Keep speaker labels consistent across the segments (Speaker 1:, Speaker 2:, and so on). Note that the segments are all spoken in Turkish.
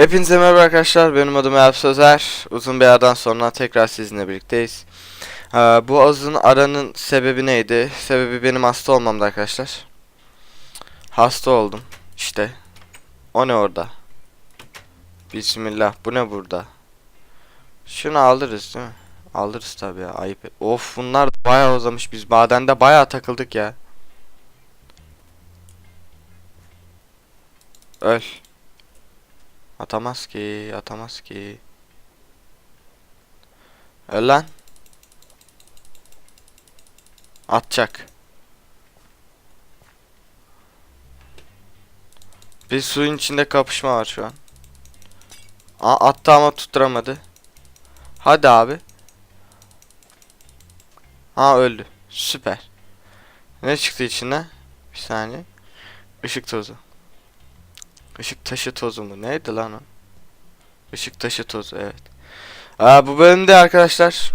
Speaker 1: Hepinize merhaba arkadaşlar. Benim adım Erp Sözer. Uzun bir aradan sonra tekrar sizinle birlikteyiz. Ee, bu uzun aranın sebebi neydi? Sebebi benim hasta olmamdı arkadaşlar. Hasta oldum. İşte. O ne orada? Bismillah. Bu ne burada? Şunu alırız değil mi? Alırız tabii ya. Ayıp. Of bunlar bayağı uzamış. Biz madende bayağı takıldık ya. Öl. Atamaz ki, atamaz ki. Öl lan. Atacak. Bir suyun içinde kapışma var şu an. A attı ama tutturamadı. Hadi abi. Ha öldü. Süper. Ne çıktı içinden? Bir saniye. Işık tozu. Işık taşı tozu mu? Neydi lan o? Işık taşı tozu evet. Aa, bu bölümde arkadaşlar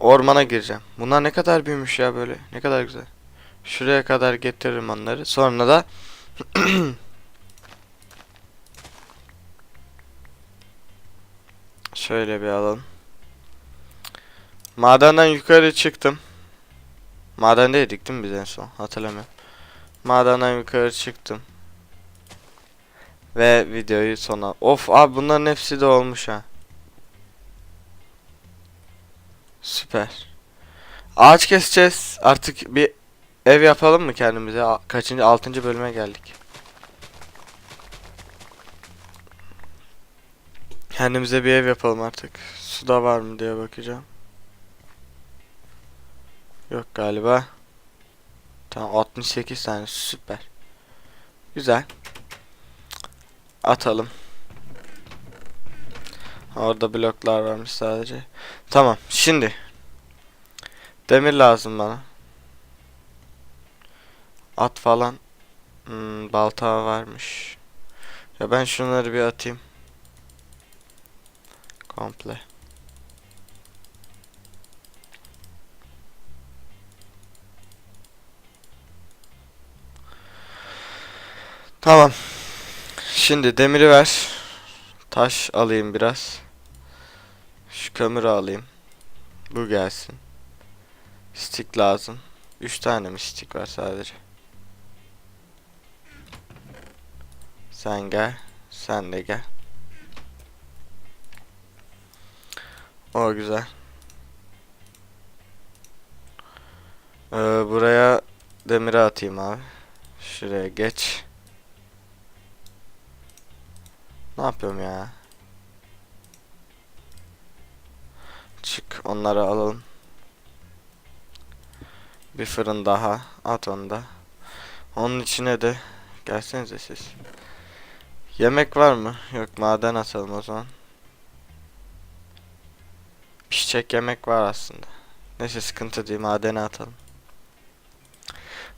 Speaker 1: ormana gireceğim. Bunlar ne kadar büyümüş ya böyle. Ne kadar güzel. Şuraya kadar getiririm onları. Sonra da şöyle bir alalım. Madenden yukarı çıktım. Madendeydik değil mi biz en son? Hatırlamıyorum. Madenden yukarı çıktım. Ve videoyu sona. Of abi bunların hepsi de olmuş ha. Süper. Ağaç keseceğiz. Artık bir ev yapalım mı kendimize? Kaçıncı? Altıncı bölüme geldik. Kendimize bir ev yapalım artık. Suda var mı diye bakacağım. Yok galiba. Tamam 68 tane süper. Güzel. Atalım. Orada bloklar varmış sadece. Tamam. Şimdi. Demir lazım bana. At falan. Hmm, balta varmış. Ya ben şunları bir atayım. Komple. Tamam. Şimdi demiri ver. Taş alayım biraz. Şu kömürü alayım. Bu gelsin. Stick lazım. 3 tane mi stick var sadece? Sen gel. Sen de gel. O güzel. Ee, buraya demiri atayım abi. Şuraya geç. Ne yapıyorum ya? Çık onları alalım. Bir fırın daha. At onu da. Onun içine de gelsenize siz. Yemek var mı? Yok maden atalım o zaman. Pişecek yemek var aslında. Neyse sıkıntı değil madene atalım.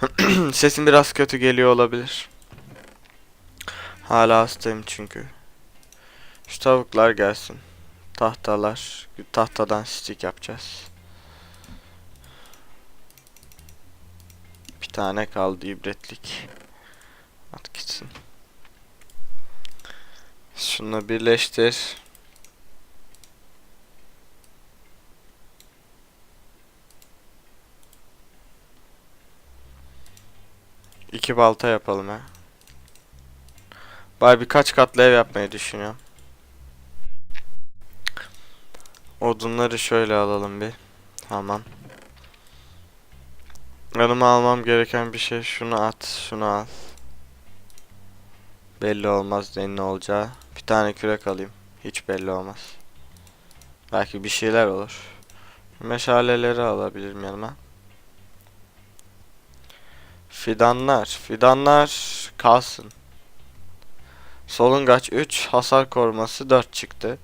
Speaker 1: Sesim biraz kötü geliyor olabilir. Hala hastayım çünkü. Şu tavuklar gelsin. Tahtalar. Tahtadan stick yapacağız. Bir tane kaldı ibretlik. At gitsin. Şunu birleştir. İki balta yapalım ha. Bari birkaç katlı ev yapmayı düşünüyorum. Odunları şöyle alalım bir. Tamam. Yanıma almam gereken bir şey şunu at, şunu al. Belli olmaz neyin ne olacağı. Bir tane kürek alayım. Hiç belli olmaz. Belki bir şeyler olur. Meşaleleri alabilirim yanıma. Fidanlar. Fidanlar kalsın. Solungaç 3, hasar koruması 4 çıktı.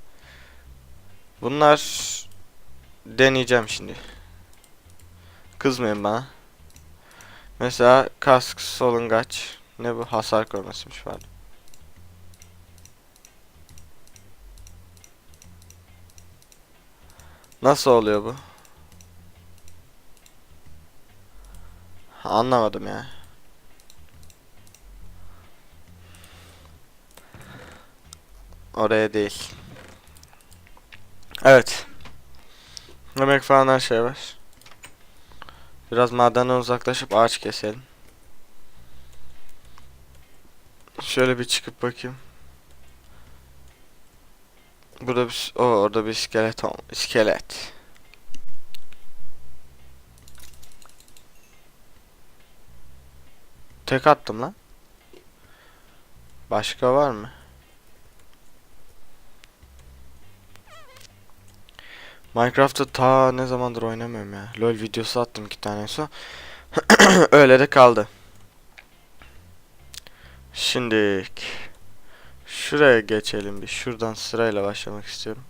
Speaker 1: Bunlar deneyeceğim şimdi. Kızmayın bana. Mesela kask solungaç. Ne bu? Hasar korumasıymış pardon. Nasıl oluyor bu? Anlamadım ya. Oraya değil. Evet. Yemek falan her şey var. Biraz madenden uzaklaşıp ağaç keselim. Şöyle bir çıkıp bakayım. Burada bir o orada bir iskelet ol- iskelet. Tek attım lan. Başka var mı? Minecraft'ı ta ne zamandır oynamıyorum ya. LoL videosu attım iki tane sonra. Öyle de kaldı. Şimdi şuraya geçelim bir. Şuradan sırayla başlamak istiyorum.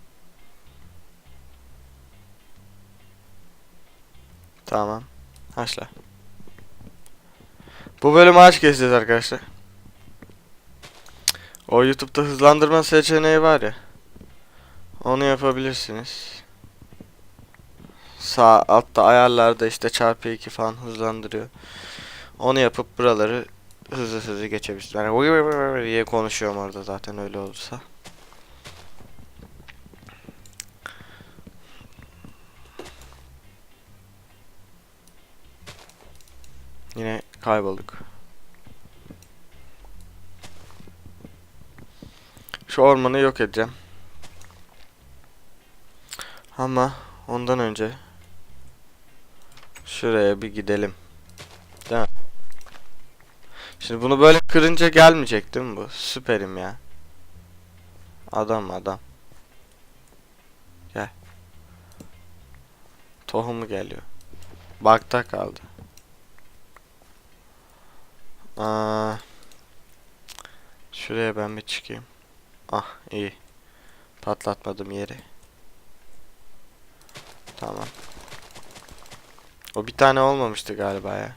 Speaker 1: Tamam. Haşla. Bu bölüm ağaç keseceğiz arkadaşlar. O YouTube'da hızlandırma seçeneği var ya. Onu yapabilirsiniz. Sağ altta ayarlarda işte çarpı 2 falan hızlandırıyor. Onu yapıp buraları hızlı hızlı geçebilirsiniz. Yani diye konuşuyorum orada zaten öyle olursa. Yine kaybolduk. Şu ormanı yok edeceğim. Ama ondan önce şuraya bir gidelim. Değil mi? Şimdi bunu böyle kırınca gelmeyecek değil mi bu? Süperim ya. Adam adam. Gel. Tohumu geliyor. Bakta kaldı. Aa, şuraya ben bir çıkayım. Ah iyi. Patlatmadım yeri. Tamam. O bir tane olmamıştı galiba ya.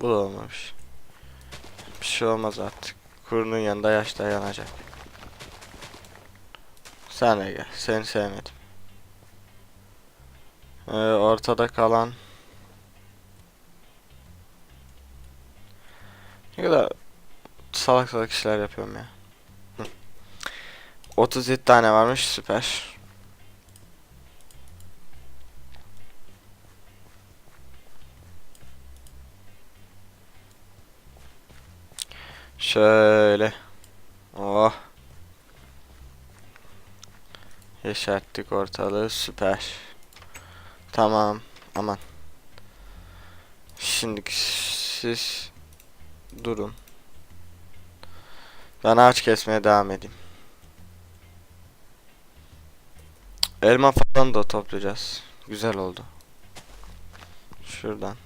Speaker 1: Bu da olmamış. Bir şey olmaz artık. Kurunun yanında yaş da yanacak. Sen de gel. Seni sevmedim. Ee, ortada kalan Ne kadar salak salak işler yapıyorum ya. Hı. 37 tane varmış süper. Şöyle. Oh. Yeşerttik ortalığı süper. Tamam. Aman. Şimdi siz durun. Ben ağaç kesmeye devam edeyim. Elma falan da toplayacağız. Güzel oldu. Şuradan.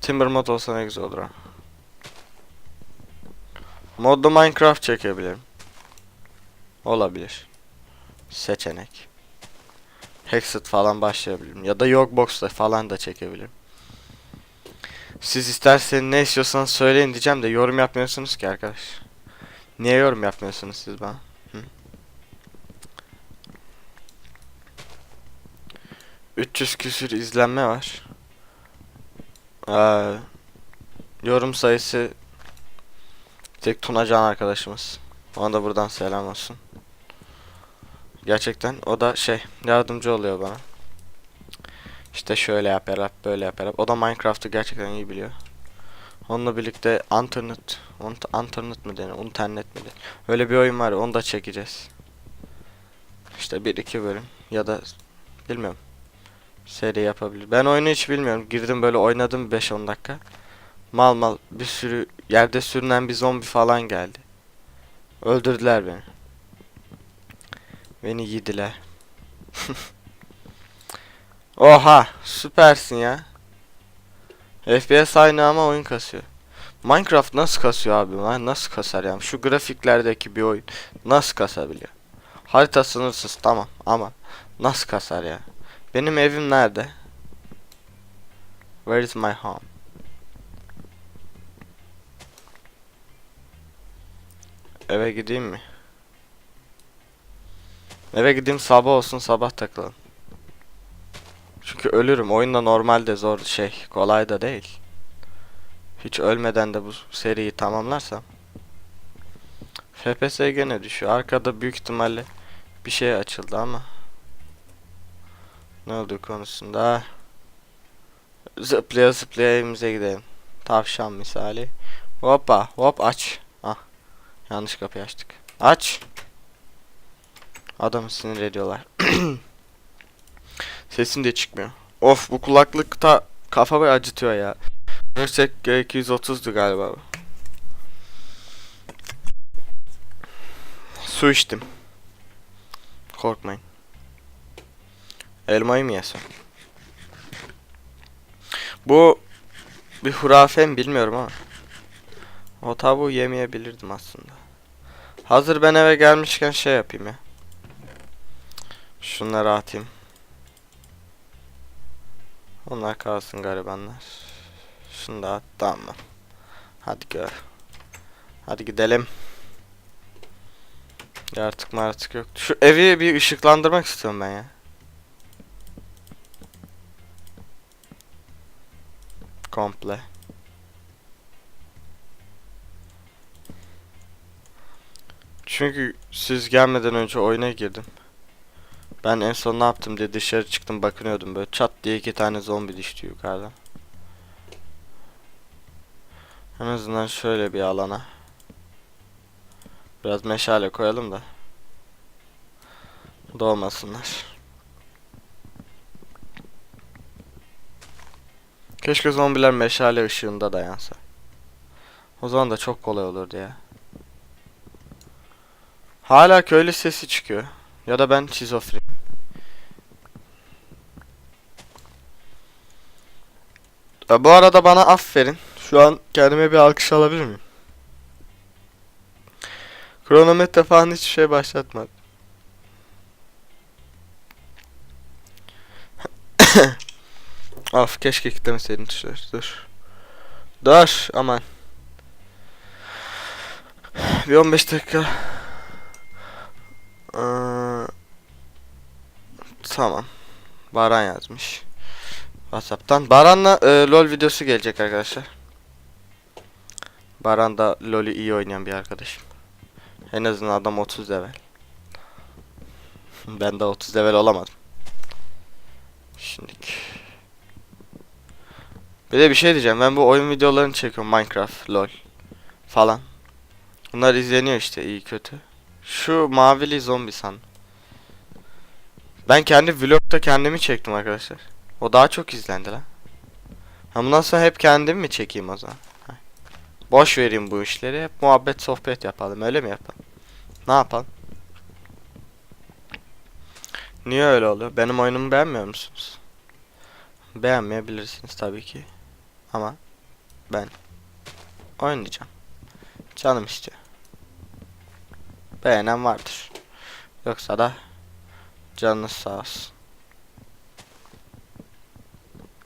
Speaker 1: Timber mod olsa ne güzel olur ha. Modlu Minecraft çekebilirim. Olabilir. Seçenek. Hexed falan başlayabilirim. Ya da Yogbox'ta falan da çekebilirim. Siz isterseniz ne istiyorsanız söyleyin diyeceğim de yorum yapmıyorsunuz ki arkadaş. Niye yorum yapmıyorsunuz siz bana? Hı? 300 küsür izlenme var. Ee, yorum sayısı tek Tunacan arkadaşımız. Ona da buradan selam olsun. Gerçekten o da şey yardımcı oluyor bana. İşte şöyle yap böyle yap. O da Minecraft'ı gerçekten iyi biliyor. Onunla birlikte internet, Unt- internet mi denir, internet mi denir? Öyle bir oyun var, onu da çekeceğiz. İşte bir iki bölüm ya da bilmiyorum. Seri yapabilir. Ben oyunu hiç bilmiyorum. Girdim böyle oynadım 5-10 dakika. Mal mal bir sürü yerde sürünen bir zombi falan geldi. Öldürdüler beni. Beni yediler. Oha süpersin ya. FPS aynı ama oyun kasıyor. Minecraft nasıl kasıyor abi? Lan Nasıl kasar yani? Şu grafiklerdeki bir oyun nasıl kasabiliyor? Harita sınırsız tamam ama nasıl kasar ya? Benim evim nerede? Where is my home? Eve gideyim mi? Eve gideyim sabah olsun sabah takılalım. Çünkü ölürüm. Oyunda normalde zor şey. Kolay da değil. Hiç ölmeden de bu seriyi tamamlarsam FPS gene düşüyor. Arkada büyük ihtimalle bir şey açıldı ama. Ne olduğu konusunda. Zıplaya zıplaya evimize gidelim. Tavşan misali. Hoppa hop aç. Yanlış kapıyı açtık. Aç. Adamı sinir ediyorlar. Sesin de çıkmıyor. Of bu kulaklıkta kafamı acıtıyor ya. Gerçek G230'du galiba bu. Su içtim. Korkmayın. Elmayı mı yesem? Bu bir hurafe mi bilmiyorum ama. O tavuğu yemeyebilirdim aslında. Hazır ben eve gelmişken şey yapayım ya. Şunları atayım. Onlar kalsın garibanlar. Şunu da at. Tamam. Hadi gör. Hadi gidelim. Ya artık mı artık yok. Şu evi bir ışıklandırmak istiyorum ben ya. Komple. Çünkü siz gelmeden önce oyuna girdim. Ben en son ne yaptım diye dışarı çıktım bakınıyordum böyle çat diye iki tane zombi düştü yukarıdan. En azından şöyle bir alana. Biraz meşale koyalım da. Doğmasınlar. Keşke zombiler meşale ışığında dayansa. O zaman da çok kolay olurdu ya. Hala köylü sesi çıkıyor. Ya da ben şizofren. Ya bu arada bana aferin. Şu an kendime bir alkış alabilir miyim? Kronometre falan hiçbir şey başlatmadı. of keşke kitlemeseydim tuşları. Dur. Dur aman. Bir 15 dakika. Ee, tamam. Baran yazmış. Whatsapp'tan. Baran'la e, LoL videosu gelecek arkadaşlar. Baran da LoL'ü iyi oynayan bir arkadaşım. En azından adam 30 level. ben de 30 level olamadım. Şimdilik. Bir de bir şey diyeceğim. Ben bu oyun videolarını çekiyorum. Minecraft, LoL falan. Bunlar izleniyor işte iyi kötü. Şu mavili zombi san. Ben kendi vlogda kendimi çektim arkadaşlar. O daha çok izlendi lan. Ha bundan sonra hep kendim mi çekeyim o zaman? Boş vereyim bu işleri. Hep muhabbet sohbet yapalım. Öyle mi yapalım? Ne yapalım? Niye öyle oluyor? Benim oyunumu beğenmiyor musunuz? Beğenmeyebilirsiniz tabii ki. Ama ben oynayacağım. Canım istiyor. Beğenen vardır. Yoksa da canınız sağ olsun.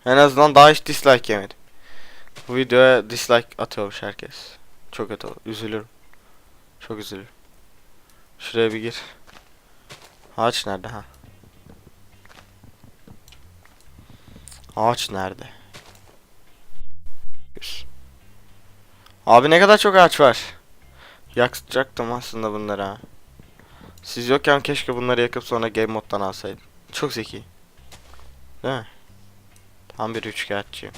Speaker 1: En azından daha hiç dislike yemedim. Bu videoya dislike atıyormuş herkes. Çok kötü olur. Üzülürüm. Çok üzülürüm. Şuraya bir gir. Ağaç nerede ha? Ağaç nerede? Abi ne kadar çok ağaç var. Yakacaktım aslında bunları ha. Siz yokken keşke bunları yakıp sonra game moddan alsaydım. Çok zeki. Değil mi? Tam bir üçkağıtçıyım.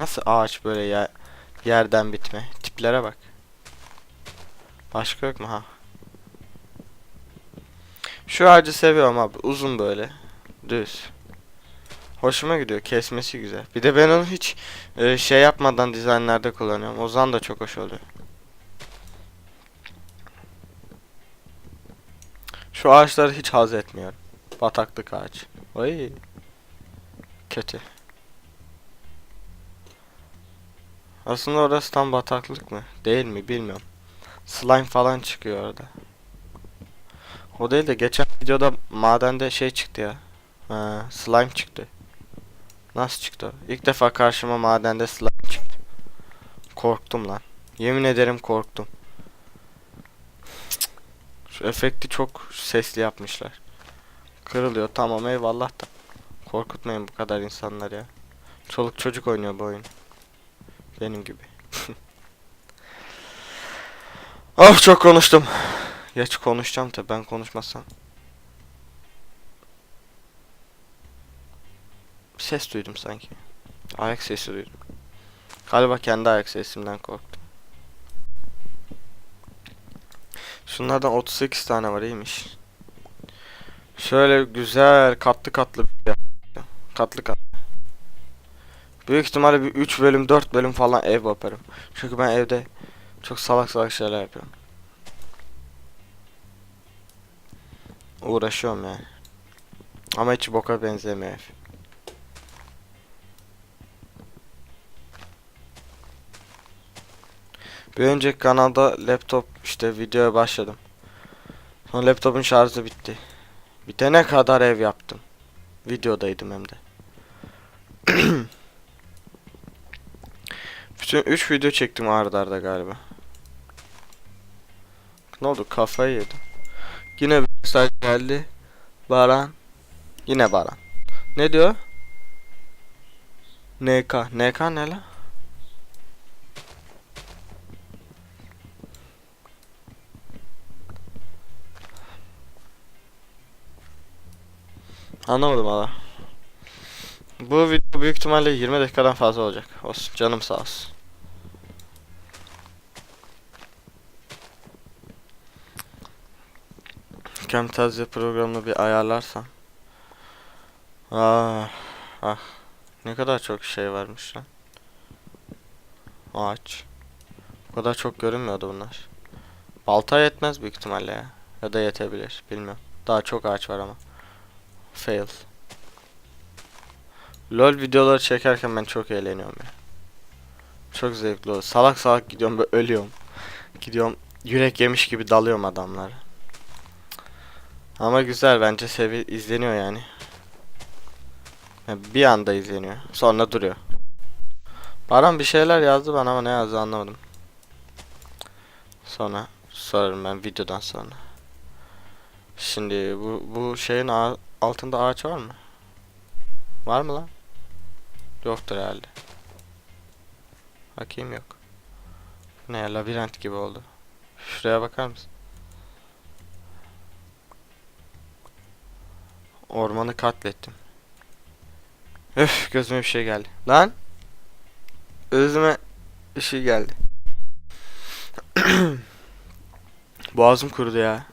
Speaker 1: Nasıl ağaç böyle ya yerden bitme? Tiplere bak. Başka yok mu ha? Şu ağacı seviyorum abi. Uzun böyle. Düz. Hoşuma gidiyor. Kesmesi güzel. Bir de ben onu hiç e, şey yapmadan dizaynlarda kullanıyorum. O zaman da çok hoş oluyor. Şu ağaçları hiç haz etmiyorum. Bataklık ağaç. Oy. Kötü. Aslında orası tam bataklık mı? Değil mi bilmiyorum. Slime falan çıkıyor orada. O değil de geçen videoda madende şey çıktı ya. Ha, slime çıktı. Nasıl çıktı? İlk defa karşıma madende slime çıktı. Korktum lan. Yemin ederim korktum. Şu efekti çok sesli yapmışlar. Kırılıyor tamam eyvallah da. Korkutmayın bu kadar insanlar ya. Çoluk çocuk oynuyor bu oyun. Benim gibi. of çok konuştum. Geç konuşacağım tabi ben konuşmazsam. Ses duydum sanki. Ayak sesi duydum. Galiba kendi ayak sesimden korktum. Şunlardan 38 tane var iyiymiş. Şöyle güzel katlı katlı bir. Katlı katlı. Büyük ihtimalle bir 3 bölüm 4 bölüm falan ev yaparım. Çünkü ben evde çok salak salak şeyler yapıyorum. Uğraşıyorum yani. Ama hiç boka benzemiyor. Bir önceki kanalda laptop işte videoya başladım. Sonra laptopun şarjı bitti. Bitene kadar ev yaptım. Videodaydım hem de. Bütün 3 video çektim arda arda galiba. Ne oldu kafayı yedim. Yine bir mesaj geldi. Baran. Yine Baran. Ne diyor? NK. NK ne la? Anlamadım valla. Bu video büyük ihtimalle 20 dakikadan fazla olacak. Olsun canım sağ olsun. Camtasia programını bir ayarlarsam. Ah, ah. Ne kadar çok şey varmış lan. Ağaç. Bu kadar çok görünmüyordu bunlar. Balta yetmez büyük ihtimalle ya. Ya da yetebilir. Bilmiyorum. Daha çok ağaç var ama. Fail. LOL videoları çekerken ben çok eğleniyorum ya. Çok zevkli oluyor. Salak salak gidiyorum böyle ölüyorum. Gidiyorum yürek yemiş gibi dalıyorum adamlara. Ama güzel bence sevi izleniyor yani. Yani Bir anda izleniyor. Sonra duruyor. Baran bir şeyler yazdı bana ama ne yazdı anlamadım. Sonra sorarım ben videodan sonra. Şimdi bu bu şeyin ağa- altında ağaç var mı? Var mı lan? Yoktur herhalde. Bakayım yok. Ne ya, labirent gibi oldu. Şuraya bakar mısın? Ormanı katlettim. Öf gözüme bir şey geldi. Lan! Özüme bir şey geldi. Boğazım kurudu ya.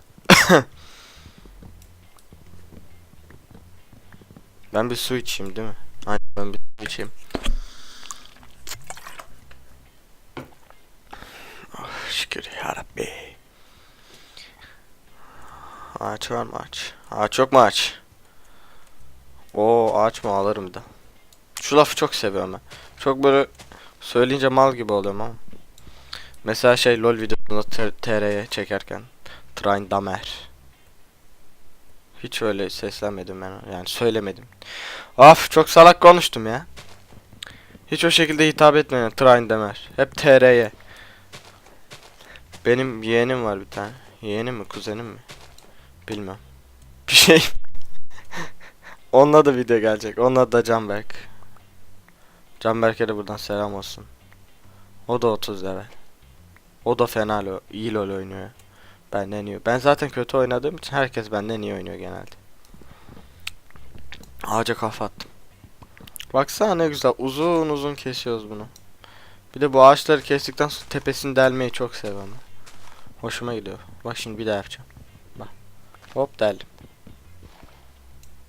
Speaker 1: ben bir su içeyim değil mi? Aynen ben bir su içeyim. Oh, şükür yarabbi. Ağaç var mı ağaç? Ağaç yok mu ağaç? Oo ağaç mı alırım de. Şu lafı çok seviyorum ben. Çok böyle söyleyince mal gibi oluyorum ama. Mesela şey lol videosunda TR'ye çekerken. Train Damer. Hiç öyle seslenmedim ben yani söylemedim. Af çok salak konuştum ya. Hiç o şekilde hitap etmedim Train Damer. Hep TR'ye. Benim yeğenim var bir tane. Yeğenim mi kuzenim mi? Bilmem. Bir şey. Onunla da video gelecek. Onunla da Canberk. Canberk'e de buradan selam olsun. O da 30 level. O da fena lo iyi LoL oynuyor. Benden iyi. Ben zaten kötü oynadığım için herkes benden iyi oynuyor genelde. Ağaca kafa attım. Baksana ne güzel uzun uzun kesiyoruz bunu. Bir de bu ağaçları kestikten sonra tepesini delmeyi çok seviyorum. Hoşuma gidiyor. Bak şimdi bir daha yapacağım. Bak. Hop deldim.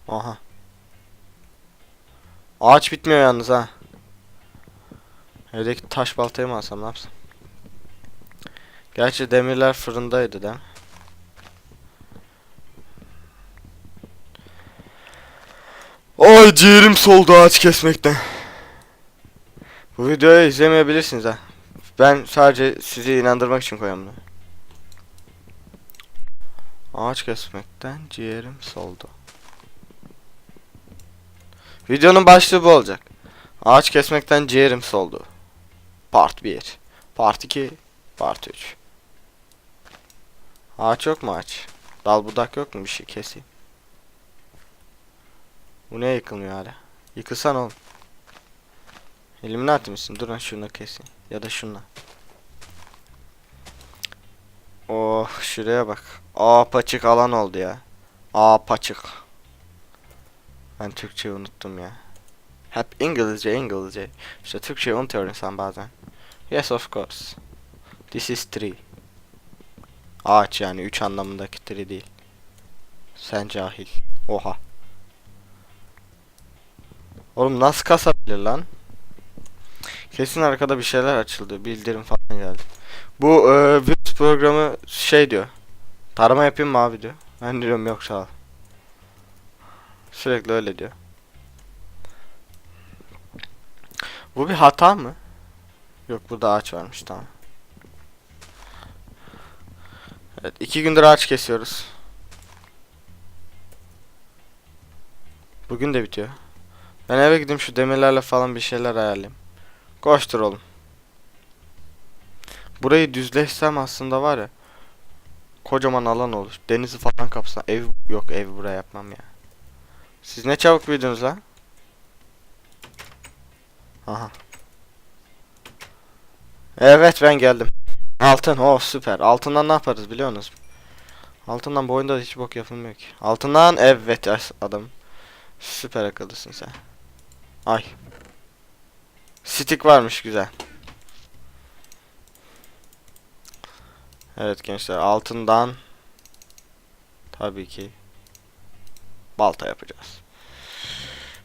Speaker 1: Aha. Ağaç bitmiyor yalnız ha. Evdeki taş baltayı mı alsam ne yapsam? Gerçi demirler fırındaydı mi? Ay ciğerim soldu ağaç kesmekten. Bu videoyu izlemeyebilirsiniz ha. Ben sadece sizi inandırmak için koyuyorum bunu. Ağaç kesmekten ciğerim soldu. Videonun başlığı bu olacak. Ağaç kesmekten ciğerim soldu. Part 1. Part 2. Part 3. Ağaç yok mu ağaç? Dal budak yok mu bir şey keseyim. Bu ne yıkılmıyor hala? Yıkılsan oğlum. Illuminati misin? Dur lan şunu keseyim. Ya da şunla. Oh şuraya bak. Apaçık alan oldu ya. Apaçık. Ben Türkçeyi unuttum ya. Hep İngilizce İngilizce. İşte Türkçeyi unutuyor insan bazen. Yes of course. This is tree. Ağaç yani üç anlamındaki tree değil. Sen cahil. Oha. Oğlum nasıl kasabilir lan? Kesin arkada bir şeyler açıldı. Bildirim falan geldi. Bu e, virüs programı şey diyor. Tarama yapayım mı abi diyor. Ben diyorum yok sağ ol. Sürekli öyle diyor. Bu bir hata mı? Yok burada ağaç varmış tamam. Evet iki gündür ağaç kesiyoruz. Bugün de bitiyor. Ben eve gideyim şu demirlerle falan bir şeyler ayarlayayım. Koştur oğlum. Burayı düzleşsem aslında var ya. Kocaman alan olur. Denizi falan kapsam. Ev yok ev buraya yapmam ya. Siz ne çabuk büyüdünüz lan? Aha. Evet ben geldim. Altın oh süper. Altından ne yaparız biliyor musunuz? Altından bu oyunda hiç bok yapılmıyor ki. Altından evet adam. Süper akıllısın sen. Ay. Stick varmış güzel. Evet gençler altından tabii ki balta yapacağız.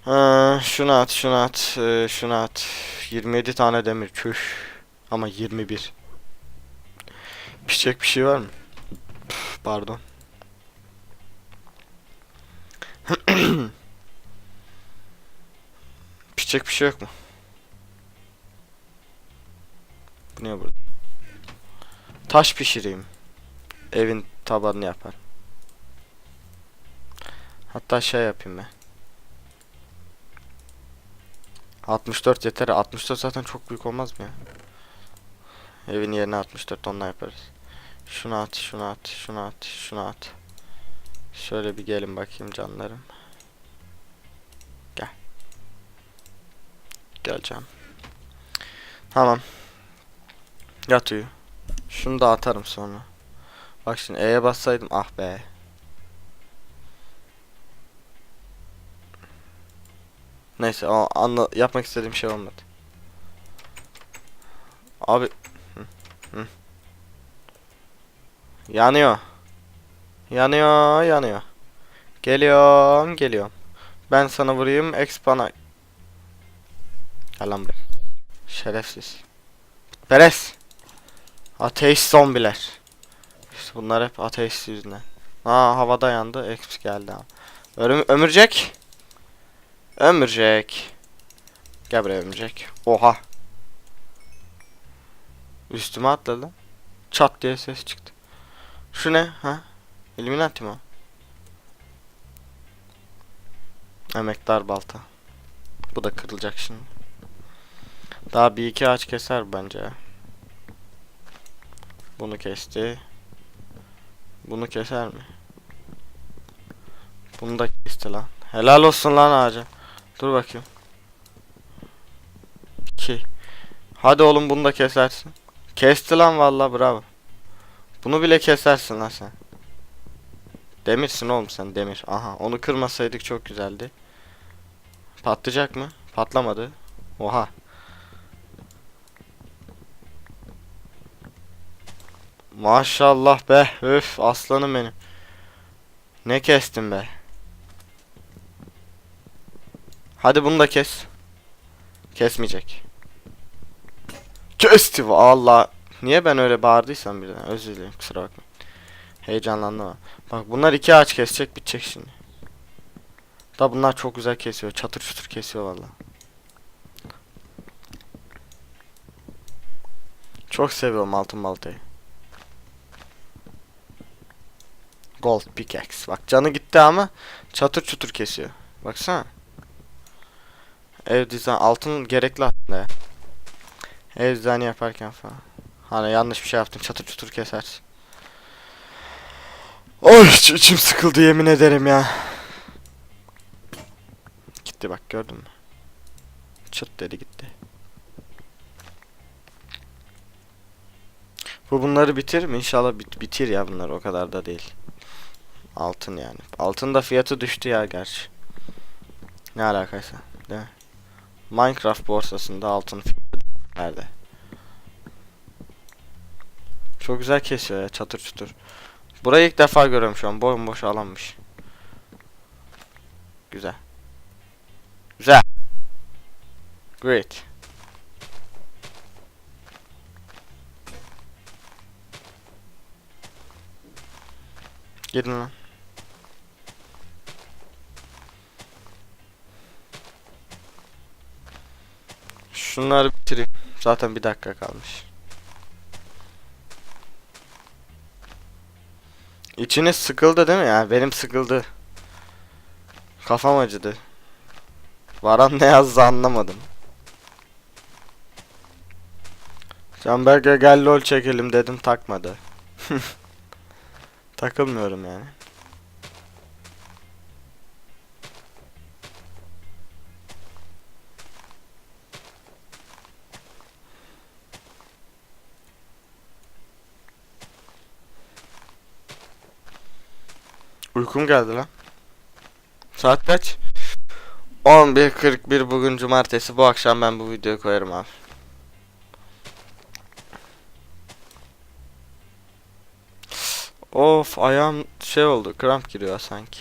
Speaker 1: Ee, şunu at, şunu at, e, şunu at. 27 tane demir. Çüş. Ama 21. Pişecek bir şey var mı? Püf, Pardon. Pişecek bir şey yok mu? Bu ne burada? Taş pişireyim. Evin tabanını yapar. Hatta şey yapayım ben. 64 yeter. 64 zaten çok büyük olmaz mı ya? Evin yerine 64 onunla yaparız. Şunu at, şunu at, şunu at, şunu at. Şöyle bir gelin bakayım canlarım. Gel. Geleceğim. Tamam. Yat uyu. Şunu da atarım sonra. Bak şimdi E'ye bassaydım ah be. Neyse o anla yapmak istediğim şey olmadı. Abi Hı, hı. Yanıyor. Yanıyor, yanıyor. Geliyorum, geliyorum. Ben sana vurayım, X. Gel lan buraya. Şerefsiz. Beres. Ateist zombiler. İşte bunlar hep ateist yüzünden. Aa havada yandı. X geldi abi. Ölüm ömürcek. Ömürcek. Gel buraya ömürcek. Oha. Üstüme atladı. Çat diye ses çıktı. Şu ne? Ha? Illuminati mi? Emektar balta. Bu da kırılacak şimdi. Daha bir iki ağaç keser bence. Bunu kesti. Bunu keser mi? Bunu da kesti lan. Helal olsun lan ağaca. Dur bakayım. 2. Hadi oğlum bunu da kesersin. Kesti lan vallahi bravo. Bunu bile kesersin lan sen. Demirsin oğlum sen demir. Aha onu kırmasaydık çok güzeldi. Patlayacak mı? Patlamadı. Oha. Maşallah be. Öf aslanım benim. Ne kestim be. Hadi bunu da kes. Kesmeyecek. Kesti valla. Niye ben öyle bağırdıysam birden özür dilerim kusura bakma. Heyecanlandım. Bak bunlar iki ağaç kesecek bitecek şimdi. Da bunlar çok güzel kesiyor. Çatır çutur kesiyor valla. Çok seviyorum altın baltayı. Gold pickaxe. Bak canı gitti ama çatır çutur kesiyor. Baksana. Ev dizayn altın gerekli aslında. Ev dizaynı yaparken falan. Hani yanlış bir şey yaptım çatır çutur keser. Oy içim sıkıldı yemin ederim ya. Gitti bak gördün mü? Çıt dedi gitti. Bu bunları bitir mi? İnşallah bit bitir ya bunlar o kadar da değil. Altın yani. Altın da fiyatı düştü ya gerçi. Ne alakaysa. Değil mi? Minecraft borsasında altın fiyatı nerede? Çok güzel kesiyor ya çatır çutur. Burayı ilk defa görüyorum şu an. Bomboş alanmış. Güzel. Güzel. Great. Gidin lan. Şunları bitireyim. Zaten bir dakika kalmış. İçiniz sıkıldı değil mi ya? Benim sıkıldı. Kafam acıdı. Varan ne yazdı anlamadım. Canberk'e gel lol çekelim dedim takmadı. Takılmıyorum yani. Uykum geldi lan. Saat kaç? 11.41 bugün cumartesi. Bu akşam ben bu videoyu koyarım abi. Of ayağım şey oldu. Kramp giriyor sanki.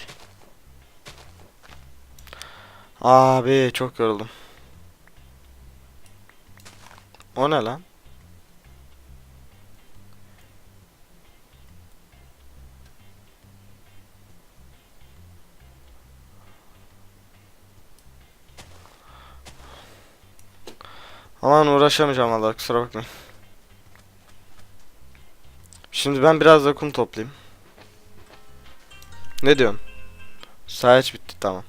Speaker 1: Abi çok yoruldum. O ne lan? Aman uğraşamayacağım valla kusura bakmayın. Şimdi ben biraz da kum toplayayım. Ne diyorsun? Sayaç bitti tamam.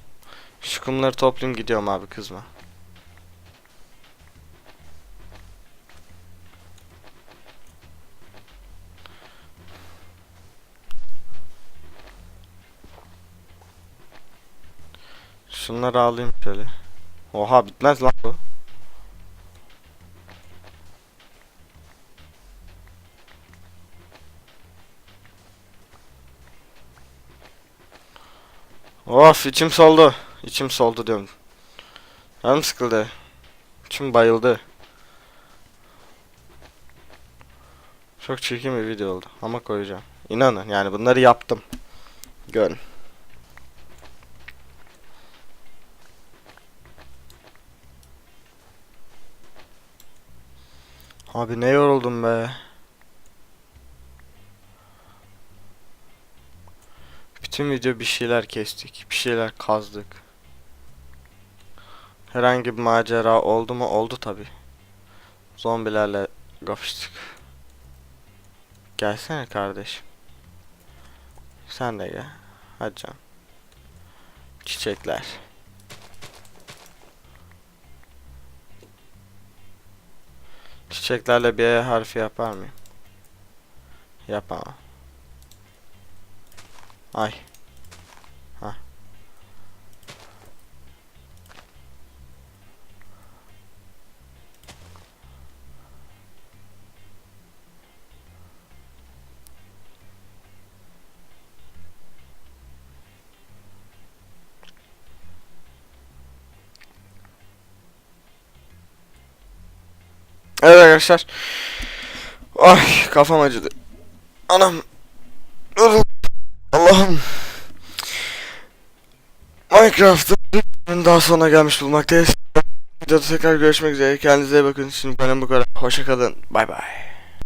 Speaker 1: Şu kumları toplayayım gidiyorum abi kızma. Şunları alayım şöyle. Oha bitmez lan bu. Of içim soldu. İçim soldu diyorum. Canım sıkıldı. İçim bayıldı. Çok çirkin bir video oldu ama koyacağım. İnanın yani bunları yaptım. Görün. Abi ne yoruldum be. Bütün video bir şeyler kestik. Bir şeyler kazdık. Herhangi bir macera oldu mu? Oldu tabi. Zombilerle kapıştık. Gelsene kardeşim. Sen de gel. Hadi canım. Çiçekler. Çiçeklerle bir E harfi yapar mıyım? Yapamam. Ay. Ha. Evet arkadaşlar. Ay kafam acıdı. Anam. Minecraft'ın daha sonra gelmiş bulmaktayız. Videoda tekrar görüşmek üzere. Kendinize iyi bakın. Şimdi benim bu kadar. Hoşça kalın. Bay bay.